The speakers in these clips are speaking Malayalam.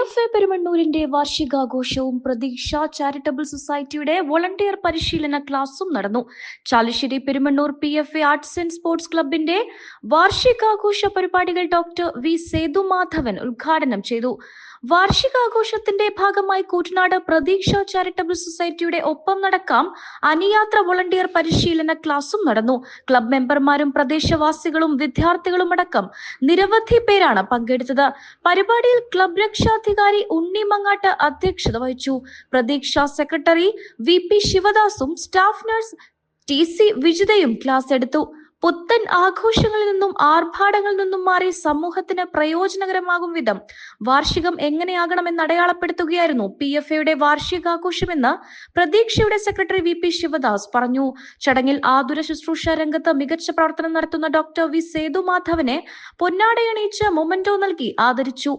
എഫ് എ പെരുമണ്ണൂരിന്റെ വാർഷികാഘോഷവും പ്രതീക്ഷ ചാരിറ്റബിൾ സൊസൈറ്റിയുടെ വോളണ്ടിയർ പരിശീലന ക്ലാസും നടന്നു. Chalissery Perumannur P F A arts and sports ക്ലബിന്റെ വാർഷികാഘോഷ പരിപാടികൾ ഡോക്ടർ വി സേതുമാധവൻ ഉദ്ഘാടനം ചെയ്തു. വാർഷികാഘോഷത്തിന്റെ ഭാഗമായി കൂറ്റനാട് പ്രതീക്ഷ ചാരിറ്റബിൾ സൊസൈറ്റിയുടെ ഒപ്പം നടക്കാം അനുയാത്ര വോളണ്ടിയർ പരിശീലന ക്ലാസും നടന്നു. ക്ലബ് മെമ്പർമാരും പ്രദേശവാസികളും വിദ്യാർത്ഥികളും അടക്കം നിരവധി പേരാണ് പങ്കെടുത്തത്. പരിപാടിയിൽ ക്ലബ് രക്ഷാധികാരി ഉണ്ണി മങ്ങാട്ട് അധ്യക്ഷത വഹിച്ചു. പ്രതീക്ഷ സെക്രട്ടറി വി പി ശിവദാസും സ്റ്റാഫ് നഴ്സ് ടി സി വിജിതയും ക്ലാസ് എടുത്തു. പുത്തൻ ആഘോഷങ്ങളിൽ നിന്നും ആർഭാടങ്ങളിൽ നിന്നും മാറി സമൂഹത്തിന് പ്രയോജനകരമാകും വിധം വാർഷികം എങ്ങനെയാകണമെന്ന് അടയാളപ്പെടുത്തുകയായിരുന്നു പി എഫ് എയുടെ വാർഷികാഘോഷമെന്ന് പ്രതീക്ഷയുടെ സെക്രട്ടറി വി പി ശിവദാസ് പറഞ്ഞു. ചടങ്ങിൽ ആതുര ശുശ്രൂഷ രംഗത്ത് മികച്ച പ്രവർത്തനം നടത്തുന്ന ഡോക്ടർ വി സേതു മാധവനെ പൊന്നാടയണിയിച്ച് മൊമന്റോ നൽകി ആദരിച്ചു.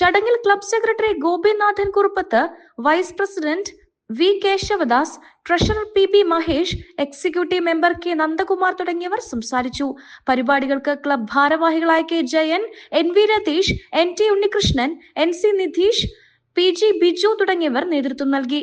ചടങ്ങിൽ club secretary Gopinathan Kuruppath vice president V Keshavadas treasurer P B Mahesh executive member K Nandakumar തുടങ്ങിയവർ സംസാരിച്ചു. പരിപാടികൾക്ക് ക്ലബ് ഭാരവാഹികളായ K Jayan N V Ratheesh N T Unnikrishnan N C Nidheesh P G Biju തുടങ്ങിയവർ നേതൃത്വം നൽകി.